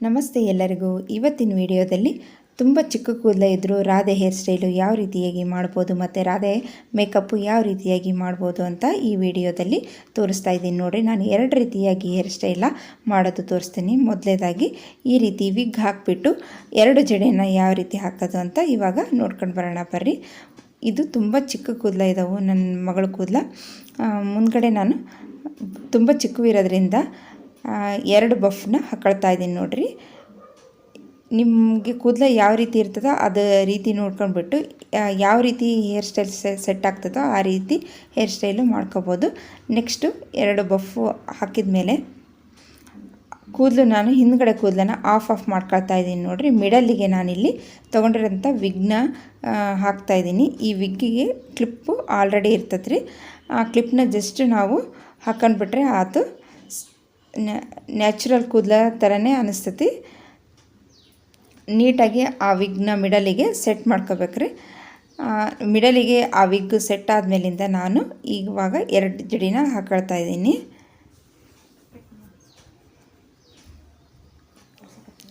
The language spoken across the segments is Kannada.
ನಮಸ್ತೆ ಎಲ್ಲರಿಗೂ. ಇವತ್ತಿನ ವಿಡಿಯೋದಲ್ಲಿ ತುಂಬ ಚಿಕ್ಕ ಕೂದಲ ಇದ್ದರೂ ರಾಧೆ ಹೇರ್ ಸ್ಟೈಲು ಯಾವ ರೀತಿಯಾಗಿ ಮಾಡ್ಬೋದು ಮತ್ತು ರಾಧೆ ಮೇಕಪ್ಪು ಯಾವ ರೀತಿಯಾಗಿ ಮಾಡ್ಬೋದು ಅಂತ ಈ ವಿಡಿಯೋದಲ್ಲಿ ತೋರಿಸ್ತಾ ಇದ್ದೀನಿ. ನೋಡಿ ನಾನು ಎರಡು ರೀತಿಯಾಗಿ ಹೇರ್ ಸ್ಟೈಲ ಮಾಡೋದು ತೋರಿಸ್ತೀನಿ. ಮೊದಲೇದಾಗಿ ಈ ರೀತಿ ವಿಗ್ ಹಾಕಿಬಿಟ್ಟು ಎರಡು ಜಡೆನ ಯಾವ ರೀತಿ ಹಾಕೋದು ಅಂತ ಇವಾಗ ನೋಡ್ಕೊಂಡು ಬರೋಣ. ಬರ್ರಿ. ಇದು ತುಂಬ ಚಿಕ್ಕ ಕೂದಲ ಇದ್ದಾವೆ ನನ್ನ ಮಗಳ ಕೂದಲ. ಮುಂದ್ಗಡೆ ನಾನು ತುಂಬ ಚಿಕ್ಕವಿರೋದ್ರಿಂದ ಎರಡು ಬಫ್ನ ಹಾಕೊಳ್ತಾ ಇದ್ದೀನಿ ನೋಡಿರಿ. ನಿಮಗೆ ಕೂದಲ ಯಾವ ರೀತಿ ಇರ್ತದೋ ಅದು ರೀತಿ ನೋಡ್ಕೊಂಡ್ಬಿಟ್ಟು ಯಾವ ರೀತಿ ಹೇರ್ ಸ್ಟೈಲ್ ಸೆಟ್ ಆಗ್ತದೋ ಆ ರೀತಿ ಹೇರ್ ಸ್ಟೈಲು ಮಾಡ್ಕೋಬೋದು. ನೆಕ್ಸ್ಟು ಎರಡು ಬಫ್ಫು ಹಾಕಿದ ಮೇಲೆ ಕೂದಲು ನಾನು ಹಿಂದ್ಗಡೆ ಕೂದಲನ್ನ ಆಫ್ ಆಫ್ ಮಾಡ್ಕೊಳ್ತಾ ಇದ್ದೀನಿ ನೋಡಿರಿ. ಮಿಡಲ್ಲಿಗೆ ನಾನಿಲ್ಲಿ ತೊಗೊಂಡಿರೋಂಥ ವಿಗ್ನ ಹಾಕ್ತಾ ಇದ್ದೀನಿ. ಈ ವಿಗ್ಗಿಗೆ ಕ್ಲಿಪ್ಪು ಆಲ್ರೆಡಿ ಇರ್ತದ್ರಿ. ಆ ಕ್ಲಿಪ್ನ ಜಸ್ಟ್ ನಾವು ಹಾಕೊಂಡ್ಬಿಟ್ರೆ ಆತು. ನ್ಯಾಚುರಲ್ ಕೂದಲ ಥರನೇ ಅನಿಸ್ತತಿ. ನೀಟಾಗಿ ಆ ವಿಗ್ನ ಮಿಡಲಿಗೆ ಸೆಟ್ ಮಾಡ್ಕೋಬೇಕ್ರಿ. ಮಿಡಲಿಗೆ ಆ ವಿಗ್ ಸೆಟ್ ಆದಮೇಲಿಂದ ನಾನು ಇವಾಗ ಎರಡು ಜಡಿನ ಹಾಕೊಳ್ತಾ ಇದ್ದೀನಿ.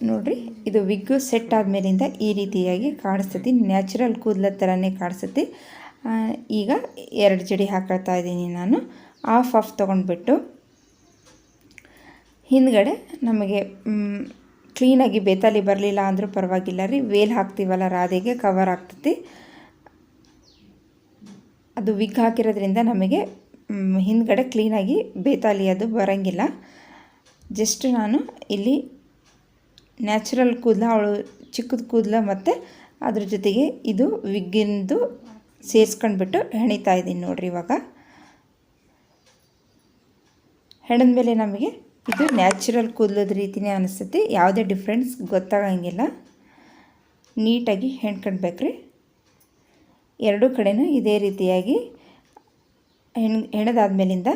ನೋಡಿರಿ, ಇದು ವಿಗ್ಗು ಸೆಟ್ ಆದಮೇಲಿಂದ ಈ ರೀತಿಯಾಗಿ ಕಾಣಿಸ್ತತಿ. ನ್ಯಾಚುರಲ್ ಕೂದಲ ಥರನೇ ಕಾಣಿಸ್ತತಿ. ಈಗ ಎರಡು ಜಡಿ ಹಾಕೊಳ್ತಾ ಇದ್ದೀನಿ ನಾನು. ಆಫ್ ಆಫ್ ತೊಗೊಂಡ್ಬಿಟ್ಟು ಹಿಂದ್ಗಡೆ ನಮಗೆ ಕ್ಲೀನಾಗಿ ಬೇತಾಲಿ ಬರಲಿಲ್ಲ ಅಂದರೂ ಪರವಾಗಿಲ್ಲ ರೀ. ವೇಲ್ ಹಾಕ್ತೀವಲ್ಲ ರಾಧೆಗೆ ಕವರ್ ಆಗ್ತೈತಿ. ಅದು ವಿಗ್ ಹಾಕಿರೋದ್ರಿಂದ ನಮಗೆ ಹಿಂದ್ಗಡೆ ಕ್ಲೀನಾಗಿ ಬೇತಾಲಿ ಅದು ಬರೋಂಗಿಲ್ಲ. ಜಸ್ಟ್ ನಾನು ಇಲ್ಲಿ ನ್ಯಾಚುರಲ್ ಕೂದಲ, ಅವಳು ಚಿಕ್ಕದ ಕೂದಲ ಮತ್ತು ಅದ್ರ ಜೊತೆಗೆ ಇದು ವಿಗ್ಗಿಂದು ಸೇರಿಸ್ಕೊಂಡ್ಬಿಟ್ಟು ಹೆಣಿತಾ ಇದ್ದೀನಿ ನೋಡ್ರಿ ಇವಾಗ. ಹೆಣದ ಮೇಲೆ ನಮಗೆ ಇದು ನ್ಯಾಚುರಲ್ ಕೂದಲದ ರೀತಿಯೇ ಅನಿಸುತ್ತೆ. ಯಾವುದೇ ಡಿಫ್ರೆನ್ಸ್ ಗೊತ್ತಾಗಂಗಿಲ್ಲ. ನೀಟಾಗಿ ಹೆಣ್ಕೊಳ್ಬೇಕ್ರಿ ಎರಡೂ ಕಡೆನೂ ಇದೇ ರೀತಿಯಾಗಿ ಹೆಣ್, ಹೆಣದಾದ್ಮೇಲಿಂದ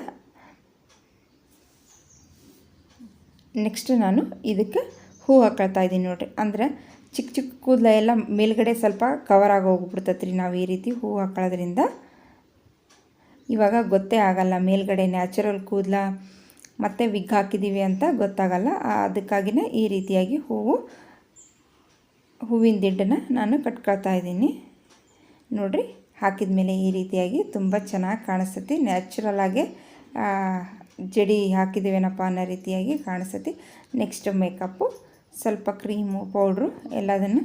ನೆಕ್ಸ್ಟ್ ನಾನು ಇದಕ್ಕೆ ಹೂ ಹಾಕೊಳ್ತಾ ಇದ್ದೀನಿ ನೋಡಿರಿ. ಅಂದ್ರೆ ಚಿಕ್ಕ ಚಿಕ್ಕ ಕೂದಲ ಎಲ್ಲ ಮೇಲ್ಗಡೆ ಸ್ವಲ್ಪ ಕವರ್ ಆಗಿ ಹೋಗ್ಬಿಡ್ತೈತೆ ರೀ ನಾವು ಈ ರೀತಿ ಹೂ ಹಾಕೊಳ್ಳೋದ್ರಿಂದ. ಇವಾಗ ಗೊತ್ತೇ ಆಗಲ್ಲ ಮೇಲ್ಗಡೆ ನ್ಯಾಚುರಲ್ ಕೂದಲ ಮತ್ತು ವಿಗ್ ಹಾಕಿದ್ದೀವಿ ಅಂತ ಗೊತ್ತಾಗಲ್ಲ. ಅದಕ್ಕಾಗಿನೇ ಈ ರೀತಿಯಾಗಿ ಹೂವು, ಹೂವಿನ ದಿಡ್ಡನ್ನು ನಾನು ಕಟ್ಕೊಳ್ತಾ ಇದ್ದೀನಿ. ನೋಡಿರಿ, ಹಾಕಿದ ಮೇಲೆ ಈ ರೀತಿಯಾಗಿ ತುಂಬ ಚೆನ್ನಾಗಿ ಕಾಣಿಸ್ತೈತಿ. ನ್ಯಾಚುರಲಾಗೆ ಜಡಿ ಹಾಕಿದ್ದೀವೇನಪ್ಪ ಅನ್ನೋ ರೀತಿಯಾಗಿ ಕಾಣಿಸ್ತೈತಿ. ನೆಕ್ಸ್ಟ್ ಮೇಕಪ್ಪು ಸ್ವಲ್ಪ ಕ್ರೀಮು ಪೌಡ್ರು ಎಲ್ಲದನ್ನು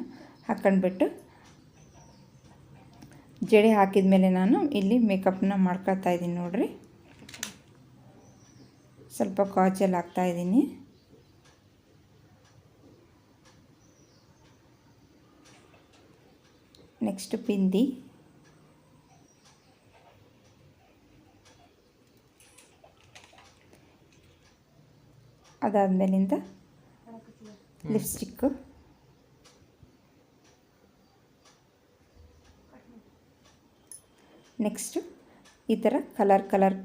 ಹಾಕ್ಕೊಂಡ್ಬಿಟ್ಟು ಜಡೆ ಹಾಕಿದ ಮೇಲೆ ನಾನು ಇಲ್ಲಿ ಮೇಕಪ್ನ ಮಾಡ್ಕೊಳ್ತಾ ಇದ್ದೀನಿ ನೋಡಿರಿ. ಸ್ವಲ್ಪ ಕಾಜಲ್ ಹಾಕ್ತಾಯಿದ್ದೀನಿ ನೆಕ್ಸ್ಟ್ ಬಿಂದಿ ಅದಾದಮೇಲಿಂದ ಲಿಪ್ಸ್ಟಿಕ್ಕು ನೆಕ್ಸ್ಟು ಈ ಥರ ಕಲರ್ ಕಲರ್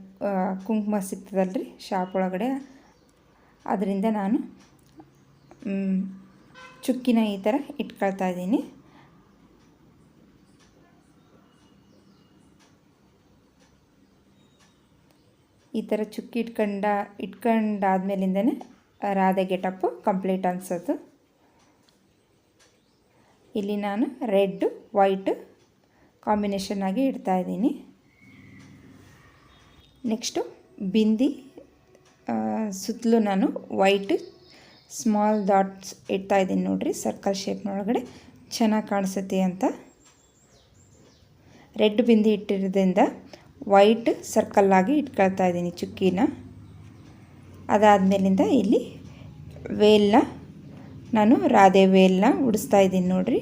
ಕುಂಕುಮ ಸಿಗ್ತದಲ್ರಿ ಶಾಪ್ ಒಳಗಡೆ. ಅದರಿಂದ ನಾನು ಚುಕ್ಕಿನ ಈ ಥರ ಇಟ್ಕೊಳ್ತಾ ಇದ್ದೀನಿ. ಈ ಥರ ಚುಕ್ಕಿ ಇಟ್ಕೊಂಡ, ಇಟ್ಕೊಂಡಾದ್ಮೇಲಿಂದನೇ ರಾಧೆ ಗೆಟಪ್ಪು ಕಂಪ್ಲೀಟ್ ಅನಿಸೋದು. ಇಲ್ಲಿ ನಾನು ರೆಡ್ ವೈಟ್ ಕಾಂಬಿನೇಷನ್ ಆಗಿ ಇಡ್ತಾ ಇದ್ದೀನಿ. ನೆಕ್ಸ್ಟು ಬಿಂದಿ ಸುತ್ತಲೂ ನಾನು ವೈಟ್, ಸ್ಮಾಲ್ ಡಾಟ್ಸ್ ಇಡ್ತಾ ಇದ್ದೀನಿ ನೋಡಿರಿ, ಸರ್ಕಲ್ ಶೇಪ್ನೊಳಗಡೆ ಚೆನ್ನಾಗಿ ಕಾಣಿಸುತ್ತೆ ಅಂತ. ರೆಡ್ ಬಿಂದಿ ಇಟ್ಟಿರೋದ್ರಿಂದ ವೈಟ್ ಸರ್ಕಲ್ಲಾಗಿ ಇಟ್ಕೊಳ್ತಾ ಇದ್ದೀನಿ ಚುಕ್ಕಿನ. ಅದಾದಮೇಲಿಂದ ಇಲ್ಲಿ ವೇಲ್ನ, ನಾನು ರಾಧೆ ವೇಲ್ನ ಉಡಿಸ್ತಾ ಇದ್ದೀನಿ ನೋಡ್ರಿ.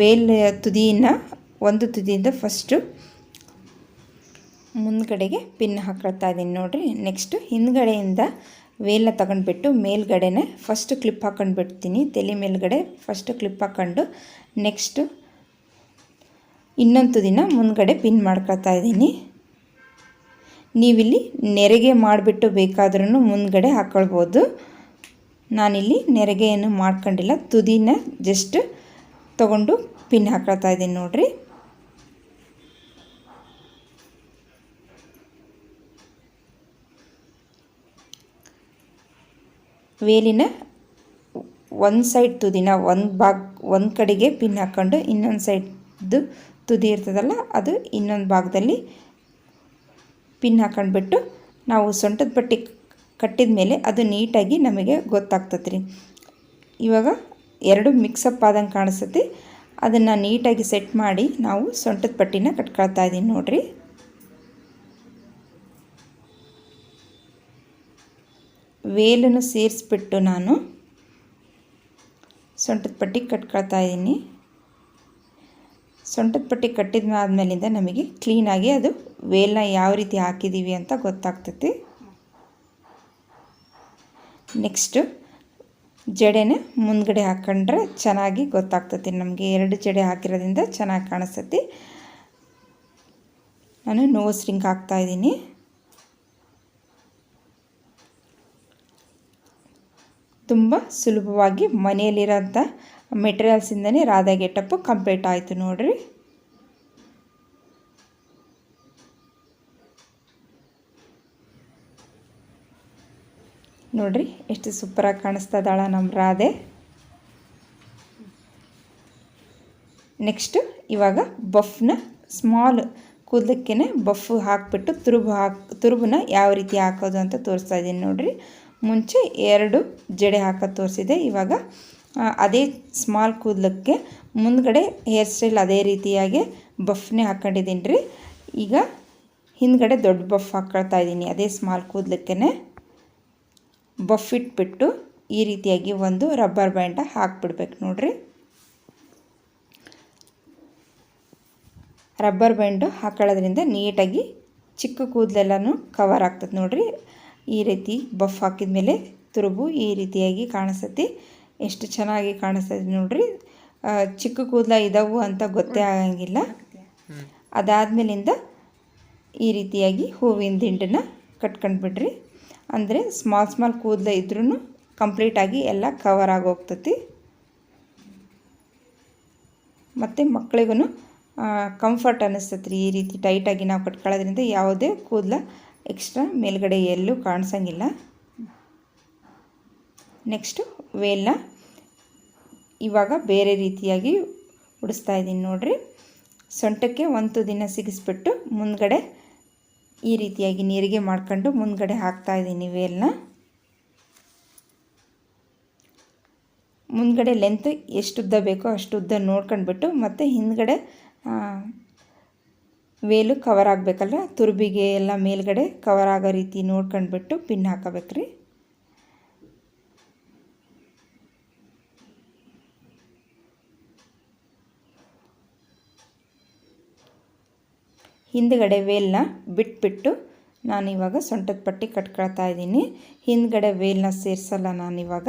ವೇಲ್ ತುದಿನ, ಒಂದು ತುದಿಯಿಂದ ಫಸ್ಟು ಮುಂದ್ಗಡೆಗೆ ಪಿನ್ ಹಾಕೊಳ್ತಾ ಇದ್ದೀನಿ ನೋಡಿರಿ. ನೆಕ್ಸ್ಟು ಹಿಂದ್ಗಡೆಯಿಂದ ವೇಲ್ನ ತಗೊಂಡ್ಬಿಟ್ಟು ಮೇಲ್ಗಡೆನೆ ಫಸ್ಟ್ ಕ್ಲಿಪ್ ಹಾಕೊಂಡ್ಬಿಡ್ತೀನಿ. ತಲೆ ಮೇಲ್ಗಡೆ ಫಸ್ಟ್ ಕ್ಲಿಪ್ ಹಾಕ್ಕೊಂಡು ನೆಕ್ಸ್ಟು ಇನ್ನೊಂದು ದಿನ ಮುಂದ್ಗಡೆ ಪಿನ್ ಮಾಡ್ಕೊಳ್ತಾ ಇದ್ದೀನಿ. ನೀವಿಲ್ಲಿ ನೆರಿಗೆ ಮಾಡಿಬಿಟ್ಟು ಬೇಕಾದ್ರೂ ಮುಂದ್ಗಡೆ ಹಾಕ್ಕೊಳ್ಬೋದು ನಾನಿಲ್ಲಿ ನೆರಿಗೆಯನ್ನು ಮಾಡ್ಕೊಂಡಿಲ್ಲ. ತುದಿನ ಜಸ್ಟ್ ತಗೊಂಡು ಪಿನ್ ಹಾಕೊಳ್ತಾ ಇದ್ದೀನಿ ನೋಡಿರಿ. ವೇಲಿನ ಒಂದು ಸೈಡ್ ತುದಿನ ಒಂದು ಭಾಗ, ಒಂದು ಕಡೆಗೆ ಪಿನ್ ಹಾಕ್ಕೊಂಡು ಇನ್ನೊಂದು ಸೈಡ್ದು ತುದಿ ಇರ್ತದಲ್ಲ, ಅದು ಇನ್ನೊಂದು ಭಾಗದಲ್ಲಿ ಪಿನ್ ಹಾಕೊಂಡ್ಬಿಟ್ಟು ನಾವು ಸೊಂಟದ ಪಟ್ಟಿ ಕಟ್ಟಿದ ಮೇಲೆ ಅದು ನೀಟಾಗಿ ನಮಗೆ ಗೊತ್ತಾಗ್ತದೆ ರೀ ಇವಾಗ ಎರಡು ಮಿಕ್ಸಪ್ ಆದಂಗೆ ಕಾಣಿಸ್ತೈತಿ. ಅದನ್ನು ನೀಟಾಗಿ ಸೆಟ್ ಮಾಡಿ ನಾವು ಸೊಂಟದ ಪಟ್ಟಿನ ಕಟ್ಕೊಳ್ತಾ ಇದ್ದೀನಿ ನೋಡಿರಿ. ವೇಲನ್ನು ಸೇರಿಸ್ಬಿಟ್ಟು ನಾನು ಸೊಂಟದ ಪಟ್ಟಿ ಕಟ್ಕೊಳ್ತಾ ಇದ್ದೀನಿ. ಸೊಂಟದ ಪಟ್ಟಿ ಕಟ್ಟಿದ ಆದಮೇಲಿಂದ ನಮಗೆ ಕ್ಲೀನಾಗಿ ಅದು ವೇಲನ್ನ ಯಾವ ರೀತಿ ಹಾಕಿದ್ದೀವಿ ಅಂತ ಗೊತ್ತಾಗ್ತೈತಿ ನೆಕ್ಸ್ಟು ಜಡೆನ ಮುಂದ್ಗಡೆ ಹಾಕ್ಕೊಂಡ್ರೆ ಚೆನ್ನಾಗಿ ಗೊತ್ತಾಗ್ತೈತಿ ನಮಗೆ ಎರಡು ಜಡೆ ಹಾಕಿರೋದ್ರಿಂದ ಚೆನ್ನಾಗಿ ಕಾಣಿಸ್ತೈತಿ ನಾನು ನೋಸ್ ರಿಂಗ್ ಹಾಕ್ತಾಯಿದ್ದೀನಿ ತುಂಬ ಸುಲಭವಾಗಿ ಮನೆಯಲ್ಲಿರೋಂಥ ಮೆಟೀರಿಯಲ್ಸಿಂದನೇ ರಾಧಾ ಗೆಟಪ್ಪು ಕಂಪ್ಲೀಟ್ ಆಯಿತು ನೋಡಿರಿ. ನೋಡಿರಿ, ಎಷ್ಟು ಸೂಪರಾಗಿ ಕಾಣಿಸ್ತದಾಳ ನಮ್ಮ ರಾಧೆ. ನೆಕ್ಸ್ಟು ಇವಾಗ ಬಫ್ನ ಸ್ಮಾಲ್ ಕೂದಲಕ್ಕೇ ಬಫ್ ಹಾಕಿಬಿಟ್ಟು ತುರುಬು ಹಾಕಿ, ತುರುಬನ್ನ ಯಾವ ರೀತಿ ಹಾಕೋದು ಅಂತ ತೋರಿಸ್ತಾ ಇದ್ದೀನಿ ನೋಡಿರಿ. ಮುಂಚೆ ಎರಡು ಜಡೆ ಹಾಕೋದು ತೋರಿಸಿದೆ. ಇವಾಗ ಅದೇ ಸ್ಮಾಲ್ ಕೂದಲಕ್ಕೆ ಮುಂದ್ಗಡೆ ಹೇರ್ ಸ್ಟೈಲ್ ಅದೇ ರೀತಿಯಾಗಿ ಬಫ್ನೇ ಹಾಕೊಂಡಿದ್ದೀನಿ ರೀ. ಈಗ ಹಿಂದ್ಗಡೆ ದೊಡ್ಡ ಬಫ್ ಹಾಕ್ಕೊಳ್ತಾ ಇದ್ದೀನಿ. ಅದೇ ಸ್ಮಾಲ್ ಕೂದಲಕ್ಕೇ ಬಫ್ ಇಟ್ಬಿಟ್ಟು ಈ ರೀತಿಯಾಗಿ ಒಂದು ರಬ್ಬರ್ ಬ್ಯಾಂಡ ಹಾಕ್ಬಿಡ್ಬೇಕು ನೋಡ್ರಿ. ರಬ್ಬರ್ ಬ್ಯಾಂಡು ಹಾಕೊಳ್ಳೋದ್ರಿಂದ ನೀಟಾಗಿ ಚಿಕ್ಕ ಕೂದಲೆಲ್ಲನೂ ಕವರ್ ಆಗ್ತದೆ ನೋಡಿರಿ. ಈ ರೀತಿ ಬಫ್ ಹಾಕಿದ ಮೇಲೆ ತುರುಬು ಈ ರೀತಿಯಾಗಿ ಕಾಣಿಸ್ತೈತಿ. ಎಷ್ಟು ಚೆನ್ನಾಗಿ ಕಾಣಿಸ್ತದೆ ನೋಡ್ರಿ. ಚಿಕ್ಕ ಕೂದಲ ಇದಾವು ಅಂತ ಗೊತ್ತೇ ಆಗಂಗಿಲ್ಲ. ಅದಾದಮೇಲಿಂದ ಈ ರೀತಿಯಾಗಿ ಹೂವಿನ ದಿಂಡನ್ನ ಕಟ್ಕೊಂಡ್ಬಿಡ್ರಿ ಅಂದರೆ ಸ್ಮಾಲ್ ಸ್ಮಾಲ್ ಕೂದಲ ಇದ್ರೂ ಕಂಪ್ಲೀಟಾಗಿ ಎಲ್ಲ ಕವರ್ ಆಗೋಗ್ತತಿ ಮತ್ತು ಮಕ್ಕಳಿಗೂ ಕಂಫರ್ಟ್ ಅನ್ನಿಸ್ತತ್ರಿ ಈ ರೀತಿ ಟೈಟಾಗಿ ನಾವು ಕಟ್ಕೊಳ್ಳೋದ್ರಿಂದ ಯಾವುದೇ ಕೂದಲ ಎಕ್ಸ್ಟ್ರಾ ಮೇಲ್ಗಡೆ ಎಲ್ಲೂ ಕಾಣಿಸಂಗಿಲ್ಲ. ನೆಕ್ಸ್ಟು ವೇಲ್ನ ಇವಾಗ ಬೇರೆ ರೀತಿಯಾಗಿ ಉಡಿಸ್ತಾ ಇದ್ದೀನಿ ನೋಡಿರಿ. ಸೊಂಟಕ್ಕೆ ಒಂದು ದಿನ ಸಿಗಿಸ್ಬಿಟ್ಟು ಮುಂದ್ಗಡೆ ಈ ರೀತಿಯಾಗಿ ನೀರಿಗೆ ಮಾಡ್ಕೊಂಡು ಮುಂದ್ಗಡೆ ಹಾಕ್ತಾ ಇದ್ದೀನಿ ವೇಲ್ನ. ಮುಂದ್ಗಡೆ ಲೆಂತ್ ಎಷ್ಟು ಉದ್ದ ಬೇಕೋ ಅಷ್ಟು ಉದ್ದ ನೋಡ್ಕೊಂಡ್ಬಿಟ್ಟು ಮತ್ತು ಹಿಂದ್ಗಡೆ ವೇಲು ಕವರ್ ಆಗಬೇಕಲ್ಲ ತುರುಬಿಗೆ ಎಲ್ಲ ಮೇಲ್ಗಡೆ ಕವರ್ ಆಗೋ ರೀತಿ ನೋಡ್ಕೊಂಡ್ಬಿಟ್ಟು ಪಿನ್ ಹಾಕೋಬೇಕ್ರಿ. ಹಿಂದ್ಗಡೆ ವೇಲ್ನ ಬಿಟ್ಬಿಟ್ಟು ನಾನಿವಾಗ ಸೊಂಟದ ಪಟ್ಟಿ ಕಟ್ಕೊಳ್ತಾ ಇದ್ದೀನಿ. ಹಿಂದ್ಗಡೆ ವೇಲ್ನ ಸೇರಿಸಲ್ಲ ನಾನಿವಾಗ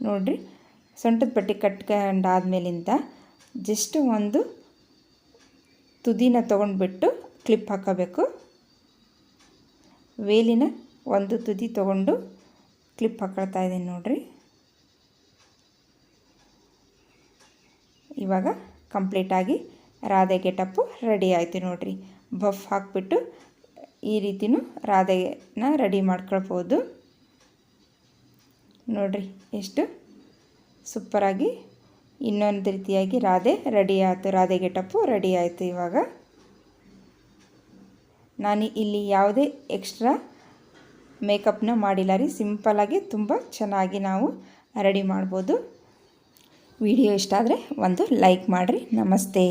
ನೋಡಿರಿ, ಸೊಂಟದ ಪಟ್ಟಿ ಕಟ್ಕೊಂಡಾದ್ಮೇಲಿಂದ ಜಸ್ಟ್ ಒಂದು ತುದಿನ ತೊಗೊಂಡ್ಬಿಟ್ಟು ಕ್ಲಿಪ್ ಹಾಕೋಬೇಕು. ವೇಲಿನ ಒಂದು ತುದಿ ತೊಗೊಂಡು ಕ್ಲಿಪ್ ಹಾಕೊಳ್ತಾ ಇದ್ದೀನಿ ನೋಡಿರಿ. ಇವಾಗ ಕಂಪ್ಲೀಟಾಗಿ ರಾಧೆ ಗೆಟಪ್ಪು ರೆಡಿ ಆಯಿತು ನೋಡಿರಿ. ಬಫ್ ಹಾಕ್ಬಿಟ್ಟು ಈ ರೀತಿಯೂ ರಾಧೆನ ರೆಡಿ ಮಾಡ್ಕೊಳ್ಬೋದು. ನೋಡಿರಿ ಎಷ್ಟು ಸೂಪರಾಗಿ ಇನ್ನೊಂದು ರೀತಿಯಾಗಿ ರಾಧೆ ರೆಡಿ ಆಯಿತು ರಾಧೆ ಗೆಟಪ್ಪು ರೆಡಿ ಆಯಿತು ಇವಾಗ. ನಾನು ಇಲ್ಲಿ ಯಾವುದೇ ಎಕ್ಸ್ಟ್ರಾ ಮೇಕಪ್ನ ಮಾಡಿಲ್ಲ ರೀ. ಸಿಂಪಲ್ಲಾಗಿ ತುಂಬ ಚೆನ್ನಾಗಿ ನಾವು ರೆಡಿ ಮಾಡ್ಬೋದು. ವಿಡಿಯೋ ಇಷ್ಟ ಆದರೆ ಒಂದು ಲೈಕ್ ಮಾಡಿರಿ. ನಮಸ್ತೆ.